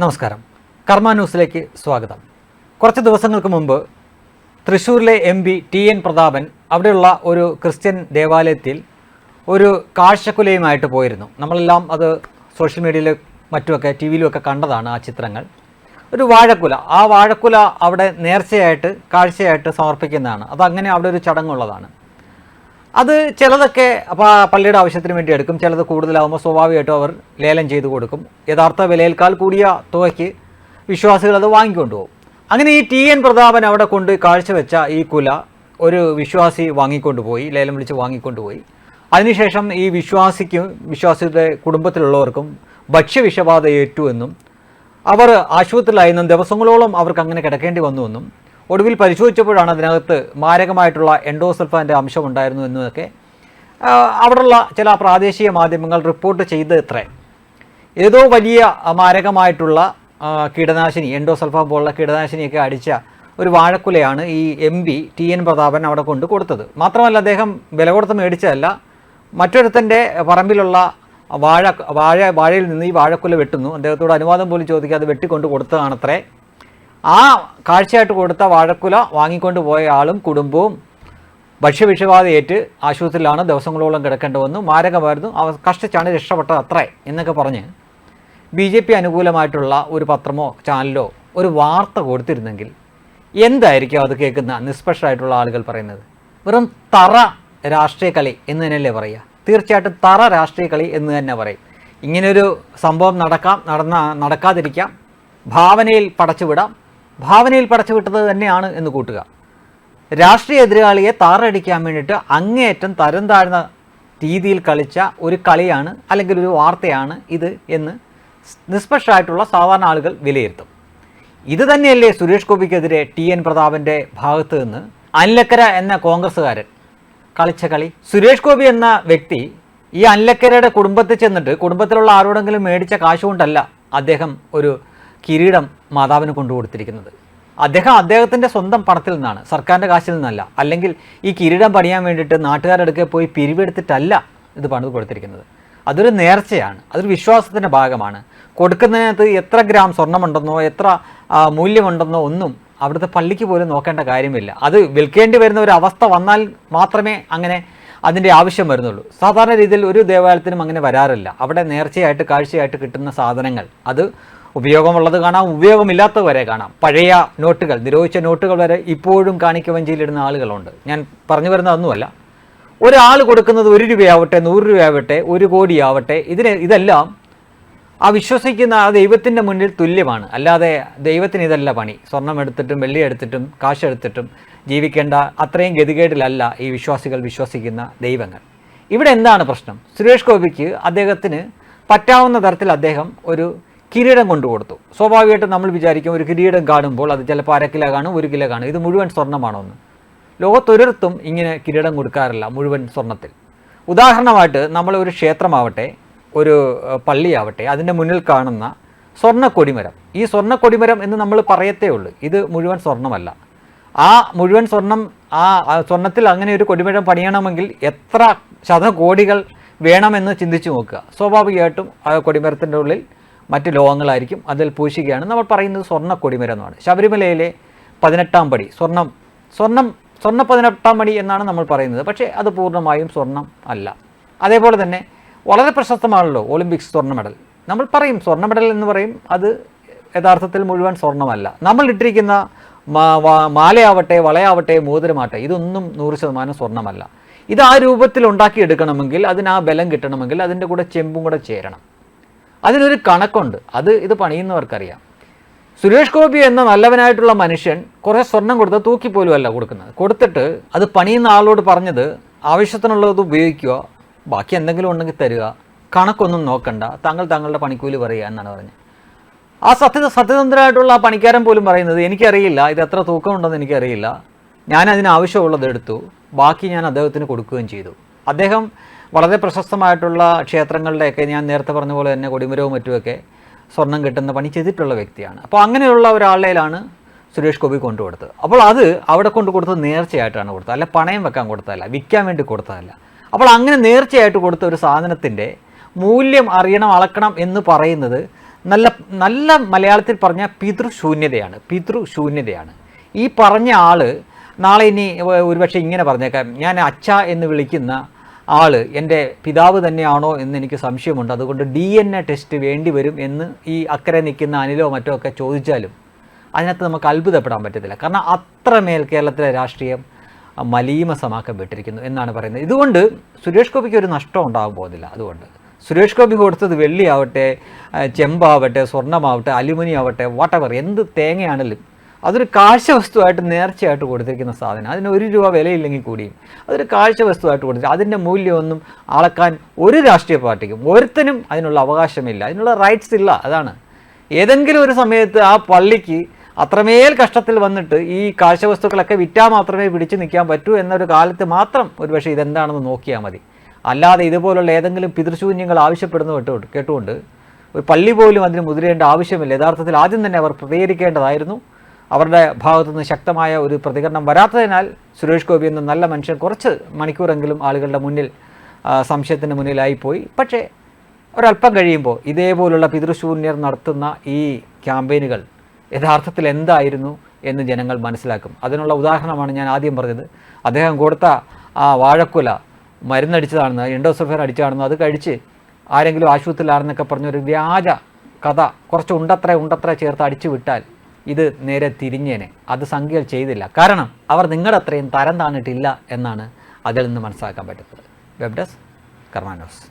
നമസ്കാരം. കർമ്മ ന്യൂസിലേക്ക് സ്വാഗതം. കുറച്ച് ദിവസങ്ങൾക്ക് മുമ്പ് തൃശ്ശൂരിലെ M P T N Prathapan അവിടെയുള്ള ഒരു ക്രിസ്ത്യൻ ദേവാലയത്തിൽ ഒരു കാഴ്ചക്കുലയുമായിട്ട് പോയിരുന്നു. നമ്മളെല്ലാം അത് സോഷ്യൽ മീഡിയയിൽ മറ്റുമൊക്കെ ടി വിയിലുമൊക്കെ കണ്ടതാണ് ആ ചിത്രങ്ങൾ. ഒരു വാഴക്കുല. ആ വാഴക്കുല അവിടെ നേർച്ചയായിട്ട് കാഴ്ചയായിട്ട് സമർപ്പിക്കുന്നതാണ്. അതങ്ങനെ അവിടെ ഒരു ചടങ്ങുള്ളതാണ്. അത് ചിലതൊക്കെ പള്ളിയുടെ ആവശ്യത്തിന് വേണ്ടി എടുക്കും. ചിലത് കൂടുതലാകുമ്പോൾ സ്വാഭാവികമായിട്ടും അവർ ലേലം ചെയ്ത് കൊടുക്കും. യഥാർത്ഥ വിലയേക്കാൾ കൂടിയ തുകയ്ക്ക് വിശ്വാസികൾ അത് വാങ്ങിക്കൊണ്ടുപോകും അങ്ങനെ ഈ ടി എൻ പ്രതാപൻ അവിടെ കൊണ്ട് കാഴ്ചവെച്ച ഈ കുല ഒരു വിശ്വാസി വാങ്ങിക്കൊണ്ടുപോയി ലേലം വിളിച്ച് വാങ്ങിക്കൊണ്ടുപോയി അതിനുശേഷം ഈ വിശ്വാസിക്കും വിശ്വാസിയുടെ കുടുംബത്തിലുള്ളവർക്കും ഭക്ഷ്യവിഷബാധ ഏറ്റു എന്നും അവർ ആശുപത്രിയിലായെന്നും ദിവസങ്ങളോളം അവർക്ക് അങ്ങനെ കിടക്കേണ്ടി വന്നുവെന്നും ഒടുവിൽ പരിശോധിച്ചപ്പോഴാണ് അതിനകത്ത് മാരകമായിട്ടുള്ള എൻഡോസൾഫാന്റെ അംശം ഉണ്ടായിരുന്നു എന്നൊക്കെ ആ, അവിടെയുള്ള ചില പ്രാദേശിക മാധ്യമങ്ങൾ റിപ്പോർട്ട് ചെയ്ത് ഇത്രേ ഏതോ വലിയ മാരകമായിട്ടുള്ള കീടനാശിനി എൻഡോസൾഫാൻ പോലുള്ള കീടനാശിനിയൊക്കെ അടിച്ച ഒരു വാഴക്കുലയാണ് ഈ M P T N Prathapan അവിടെ കൊണ്ട് കൊടുത്തത്. മാത്രമല്ല അദ്ദേഹം വില കൊടുത്ത് മേടിച്ചതല്ല മറ്റൊരുത്തന്റെ പറമ്പിലുള്ള വാഴ വാഴ വാഴയിൽ നിന്ന് ഈ വാഴക്കുല വെട്ടുന്നു. അദ്ദേഹത്തോട് അനുവാദം പോലും ചോദിക്കാതെ വെട്ടിക്കൊണ്ട് കൊടുത്തതാണത്രേ. ആ കാഴ്ചയായിട്ട് കൊടുത്ത വാഴക്കുല വാങ്ങിക്കൊണ്ട് പോയ ആളും കുടുംബവും ഭക്ഷ്യവിഷബാധയേറ്റ് ആശുപത്രിയിലാണ് ദിവസങ്ങളോളം കിടക്കേണ്ടി വന്നു മാരകമായിരുന്നു. അവ കഷ്ടിച്ചാണ് രക്ഷപ്പെട്ടത് അത്രേ എന്നൊക്കെ പറഞ്ഞ് ബി ജെ പി അനുകൂലമായിട്ടുള്ള ഒരു പത്രമോ ചാനലോ ഒരു വാർത്ത കൊടുത്തിരുന്നെങ്കിൽ എന്തായിരിക്കും അത് കേൾക്കുന്ന നിഷ്പക്ഷമായിട്ടുള്ള ആളുകൾ പറയുന്നത്? വെറും തറ രാഷ്ട്രീയ കളി എന്ന് തന്നെയല്ലേ പറയുക? തീർച്ചയായിട്ടും തറ രാഷ്ട്രീയ കളി എന്ന് തന്നെ പറയും. ഇങ്ങനൊരു സംഭവം നടക്കാം നടന്ന നടക്കാതിരിക്കാം. ഭാവനയിൽ പടച്ചുവിടാം. ഭാവനയിൽ പടച്ചുവിട്ടത് തന്നെയാണ് എന്ന് കൂട്ടുക. രാഷ്ട്രീയ എതിരാളിയെ താറടിക്കാൻ വേണ്ടിയിട്ട് അങ്ങേയറ്റം തരം താഴ്ന്ന രീതിയിൽ കളിച്ച ഒരു കളിയാണ് അല്ലെങ്കിൽ ഒരു വാർത്തയാണ് ഇത് എന്ന് നിഷ്പക്ഷമായിട്ടുള്ള സാധാരണ ആളുകൾ വിലയിരുത്തും. ഇത് തന്നെയല്ലേ സുരേഷ് ഗോപിക്കെതിരെ ടി എൻ പ്രതാപന്റെ ഭാഗത്ത് നിന്ന് അനിലക്കര എന്ന കോൺഗ്രസ്സുകാരൻ കളിച്ച കളി. സുരേഷ് ഗോപി എന്ന വ്യക്തി ഈ അനിലക്കരയുടെ കുടുംബത്തിൽ ചെന്നിട്ട് കുടുംബത്തിലുള്ള ആരോടെങ്കിലും മേടിച്ച കാശ് കൊണ്ടല്ല അദ്ദേഹം ഒരു കിരീടം മാതാവിന് കൊണ്ടുകൊടുത്തിരിക്കുന്നത്. അദ്ദേഹം അദ്ദേഹത്തിന്റെ സ്വന്തം പണത്തിൽ നിന്നാണ് സർക്കാരിന്റെ കാശിൽ നിന്നല്ല. അല്ലെങ്കിൽ ഈ കിരീടം പണിയാൻ വേണ്ടിയിട്ട് നാട്ടുകാരടുക്കെ പോയി പിരിവെടുത്തിട്ടല്ല ഇത് പണിത് കൊടുത്തിരിക്കുന്നത്. അതൊരു നേർച്ചയാണ് അതൊരു വിശ്വാസത്തിന്റെ ഭാഗമാണ്. കൊടുക്കുന്നതിനകത്ത് എത്ര ഗ്രാം സ്വർണമുണ്ടെന്നോ എത്ര മൂല്യമുണ്ടെന്നോ ഒന്നും അവിടുത്തെ പള്ളിക്ക് പോലും നോക്കേണ്ട കാര്യമില്ല. അത് വിൽക്കേണ്ടി വരുന്ന ഒരു അവസ്ഥ വന്നാൽ മാത്രമേ അങ്ങനെ അതിന്റെ ആവശ്യം വരുന്നുള്ളൂ. സാധാരണ രീതിയിൽ ഒരു ദേവാലയത്തിനും അങ്ങനെ വരാറില്ല. അവിടെ നേർച്ചയായിട്ട് കാഴ്ചയായിട്ട് കിട്ടുന്ന സാധനങ്ങൾ അത് ഉപയോഗമുള്ളത് കാണാം ഉപയോഗമില്ലാത്തത് വരെ കാണാം. പഴയ നോട്ടുകൾ നിരോധിച്ച നോട്ടുകൾ വരെ ഇപ്പോഴും കാണിക്ക വഞ്ചിയിലിടുന്ന ആളുകളുണ്ട്. ഞാൻ പറഞ്ഞു വരുന്നതൊന്നുമല്ല ഒരാൾ കൊടുക്കുന്നത് ഒരു രൂപയാവട്ടെ നൂറ് രൂപയാവട്ടെ ഒരു കോടിയാവട്ടെ ഇതിന് ഇതെല്ലാം ആ വിശ്വസിക്കുന്ന ആ ദൈവത്തിന്റെ മുന്നിൽ തുല്യമാണ്. അല്ലാതെ ദൈവത്തിന് ഇതല്ല പണി. സ്വർണം എടുത്തിട്ടും വെള്ളി എടുത്തിട്ടും കാശെടുത്തിട്ടും ജീവിക്കേണ്ട അത്രയും ഗതികേടിലല്ല ഈ വിശ്വാസികൾ വിശ്വസിക്കുന്ന ദൈവങ്ങൾ. ഇവിടെ എന്താണ് പ്രശ്നം? സുരേഷ് ഗോപിക്ക് അദ്ദേഹത്തിന് പറ്റാവുന്ന തരത്തിൽ അദ്ദേഹം ഒരു കിരീടം കൊണ്ടു കൊടുത്തു സ്വാഭാവികമായിട്ടും നമ്മൾ വിചാരിക്കും ഒരു കിരീടം കാണുമ്പോൾ അത് ചിലപ്പോൾ അര കിലോ കാണും ഒരു കിലോ കാണും. ഇത് മുഴുവൻ സ്വർണമാണോ എന്ന് ലോകത്തൊരിടത്തും ഇങ്ങനെ കിരീടം കൊടുക്കാറില്ല മുഴുവൻ സ്വർണത്തിൽ. ഉദാഹരണമായിട്ട് നമ്മൾ ഒരു ക്ഷേത്രമാവട്ടെ ഒരു പള്ളിയാവട്ടെ അതിന്റെ മുന്നിൽ കാണുന്ന സ്വർണ കൊടിമരം ഈ സ്വർണ കൊടിമരം എന്ന് നമ്മൾ പറയത്തേ ഉള്ളൂ. ഇത് മുഴുവൻ സ്വർണമല്ല. ആ മുഴുവൻ സ്വർണം ആ സ്വർണത്തിൽ അങ്ങനെ ഒരു കൊടിമരം പണിയണമെങ്കിൽ എത്ര ശതകോടികൾ വേണമെന്ന് ചിന്തിച്ചു നോക്കുക. സ്വാഭാവികമായിട്ടും ആ കൊടിമരത്തിന്റെ ഉള്ളിൽ മറ്റ് ലോഹങ്ങളായിരിക്കും അതിൽ പൂശിക്കുകയാണ്. നമ്മൾ പറയുന്നത് സ്വർണ കൊടിമരം എന്നാണ്. ശബരിമലയിലെ പതിനെട്ടാം പടി സ്വർണം സ്വർണം സ്വർണ പതിനെട്ടാം പടി എന്നാണ് നമ്മൾ പറയുന്നത്. പക്ഷേ അത് പൂർണമായും സ്വർണം അല്ല. അതേപോലെ തന്നെ വളരെ പ്രശസ്തമാണല്ലോ ഒളിമ്പിക്സ് സ്വർണ മെഡൽ. നമ്മൾ പറയും സ്വർണ മെഡൽ എന്ന് പറയും അത് യഥാർത്ഥത്തിൽ മുഴുവൻ സ്വർണമല്ല നമ്മൾ ഇട്ടിരിക്കുന്ന മാലയാവട്ടെ വളയാവട്ടെ മോതിരമാട്ടെ ഇതൊന്നും നൂറ് ശതമാനം സ്വർണമല്ല ഇത് ആ രൂപത്തിൽ ഉണ്ടാക്കിയെടുക്കണമെങ്കിൽ അതിന് ആ ബലം കിട്ടണമെങ്കിൽ അതിന്റെ കൂടെ ചെമ്പും കൂടെ ചേരണം. അതിനൊരു കണക്കുണ്ട്. അത് ഇത് പണിയുന്നവർക്കറിയാം. സുരേഷ് ഗോപി എന്ന നല്ലവനായിട്ടുള്ള മനുഷ്യൻ കുറേ സ്വർണം കൊടുത്ത് തൂക്കിപ്പോലും അല്ല കൊടുക്കുന്നത്. കൊടുത്തിട്ട് അത് പണിയുന്ന ആളോട് പറഞ്ഞത് ആവശ്യത്തിനുള്ളത് ഉപയോഗിക്കുക ബാക്കി എന്തെങ്കിലും ഉണ്ടെങ്കിൽ തരിക കണക്കൊന്നും നോക്കണ്ട താങ്കൾ താങ്കളുടെ പണിക്കൂലി പറയുക എന്നാണ് പറഞ്ഞത്. ആ സത്യ സത്യസന്ധരായിട്ടുള്ള ആ പണിക്കാരൻ പോലും പറയുന്നത് എനിക്കറിയില്ല ഇത് എത്ര തൂക്കമുണ്ടെന്ന് എനിക്കറിയില്ല. ഞാൻ അതിന് ആവശ്യമുള്ളത് എടുത്തു ബാക്കി ഞാൻ അദ്ദേഹത്തിന് കൊടുക്കുകയും ചെയ്തു. അദ്ദേഹം വളരെ പ്രശസ്തമായിട്ടുള്ള ക്ഷേത്രങ്ങളുടെയൊക്കെ ഞാൻ നേരത്തെ പറഞ്ഞ പോലെ തന്നെ കൊടിമരവും മറ്റുമൊക്കെ സ്വർണം കിട്ടുന്ന പണി ചെയ്തിട്ടുള്ള വ്യക്തിയാണ്. അപ്പോൾ അങ്ങനെയുള്ള ഒരാളിലാണ് സുരേഷ് ഗോപി കൊണ്ടുകൊടുത്തത്. അപ്പോൾ അത് അവിടെ കൊണ്ട് കൊടുത്തത് നേർച്ചയായിട്ടാണ് കൊടുത്തത്. അല്ല പണയം വെക്കാൻ കൊടുത്തതല്ല വിൽക്കാൻ വേണ്ടി കൊടുത്തതല്ല. അപ്പോൾ അങ്ങനെ നേർച്ചയായിട്ട് കൊടുത്ത ഒരു സാധനത്തിന്റെ മൂല്യം അറിയണം അളക്കണം എന്ന് പറയുന്നത് നല്ല നല്ല മലയാളത്തിൽ പറഞ്ഞ പിതൃശൂന്യതയാണ് പിതൃശൂന്യതയാണ്. ഈ പറഞ്ഞ ആൾ നാളെ ഇനി ഒരുപക്ഷെ ഇങ്ങനെ പറഞ്ഞേക്കാം. ഞാൻ അച്ഛ എന്ന് വിളിക്കുന്ന ആൾ എന്റെ പിതാവ് തന്നെയാണോ എന്ന് എനിക്ക് സംശയമുണ്ട്. അതുകൊണ്ട് ഡി എൻ എ ടെസ്റ്റ് വേണ്ടി വരും എന്ന് ഈ അക്കരെ നിൽക്കുന്ന അനിലോ മറ്റോ ഒക്കെ ചോദിച്ചാലും അതിനകത്ത് നമുക്ക് അത്ഭുതപ്പെടാൻ പറ്റത്തില്ല. കാരണം അത്രമേൽ കേരളത്തിലെ രാഷ്ട്രീയം മലീമസമാക്കപ്പെട്ടിരിക്കുന്നു എന്നാണ് പറയുന്നത്. ഇതുകൊണ്ട് സുരേഷ് ഗോപിക്ക് ഒരു നഷ്ടം ഉണ്ടാകാൻ പോകുന്നില്ല അതുകൊണ്ട്. സുരേഷ് ഗോപി കൊടുത്തത് വെള്ളിയാവട്ടെ ചെമ്പാവട്ടെ സ്വർണമാവട്ടെ അലുമിനിയം ആവട്ടെ വാട്ടവർ എന്ത് തേങ്ങയാണെങ്കിലും അതൊരു കാഴ്ച വസ്തുവായിട്ട് നേർച്ചയായിട്ട് കൊടുത്തിരിക്കുന്ന സാധനം. അതിന് ഒരു രൂപ വിലയില്ലെങ്കിൽ കൂടിയും അതൊരു കാഴ്ച വസ്തുവായിട്ട് കൊടുത്തു അതിന്റെ മൂല്യമൊന്നും അളക്കാൻ ഒരു രാഷ്ട്രീയ പാർട്ടിക്കും ഒരുത്തനും അതിനുള്ള അവകാശമില്ല. അതിനുള്ള റൈറ്റ്സ് ഇല്ല. അതാണ്. ഏതെങ്കിലും ഒരു സമയത്ത് ആ പള്ളിക്ക് അത്രമേൽ കഷ്ടത്തിൽ വന്നിട്ട് ഈ കാഴ്ചവസ്തുക്കളൊക്കെ വിറ്റാൽ മാത്രമേ പിടിച്ചു നിൽക്കാൻ പറ്റൂ എന്നൊരു കാലത്ത് മാത്രം ഒരുപക്ഷെ ഇതെന്താണെന്ന് നോക്കിയാൽ മതി. അല്ലാതെ ഇതുപോലുള്ള ഏതെങ്കിലും പിതൃശൂന്യങ്ങൾ ആവശ്യപ്പെടുന്ന കേട്ടുകൊണ്ട് ഒരു പള്ളി പോലും അതിന് മുതിരേണ്ട ആവശ്യമില്ല. യഥാർത്ഥത്തിൽ ആദ്യം തന്നെ അവർ പ്രതികരിക്കേണ്ടതായിരുന്നു. അവരുടെ ഭാഗത്തുനിന്ന് ശക്തമായ ഒരു പ്രതികരണം വരാത്തതിനാൽ സുരേഷ് ഗോപി എന്ന നല്ല മനുഷ്യൻ കുറച്ച് മണിക്കൂറെങ്കിലും ആളുകളുടെ മുന്നിൽ സംശയത്തിന് മുന്നിലായിപ്പോയി. പക്ഷേ ഒരല്പം കഴിയുമ്പോൾ ഇതേപോലുള്ള പിതൃശൂന്യർ നടത്തുന്ന ഈ ക്യാമ്പയിനുകൾ യഥാർത്ഥത്തിൽ എന്തായിരുന്നു എന്ന് ജനങ്ങൾ മനസ്സിലാക്കും. അതിനുള്ള ഉദാഹരണമാണ് ഞാൻ ആദ്യം പറഞ്ഞത്. അദ്ദേഹം കൊടുത്ത ആ വാഴക്കുല മരുന്നടിച്ചതാണെന്ന് എൻഡോസഫിയർ അടിച്ചതാണെന്ന് അത് കഴിച്ച് ആരെങ്കിലും ആശുപത്രിയിലാണെന്നൊക്കെ പറഞ്ഞൊരു വ്യാജ കഥ കുറച്ച് ഉണ്ടത്ര ഉണ്ടത്ര ചേർത്ത് അടിച്ചു വിട്ടാൽ ഇത് നേരെ തിരിഞ്ഞേനെ. അത് സംഖ്യകൾ ചെയ്തില്ല. കാരണം അവർ നിങ്ങളുടെ അത്രയും തരം താണിട്ടില്ല എന്നാണ് അതിൽ നിന്ന് മനസ്സിലാക്കാൻ പറ്റുന്നത്. Web desk കർമാനോസ്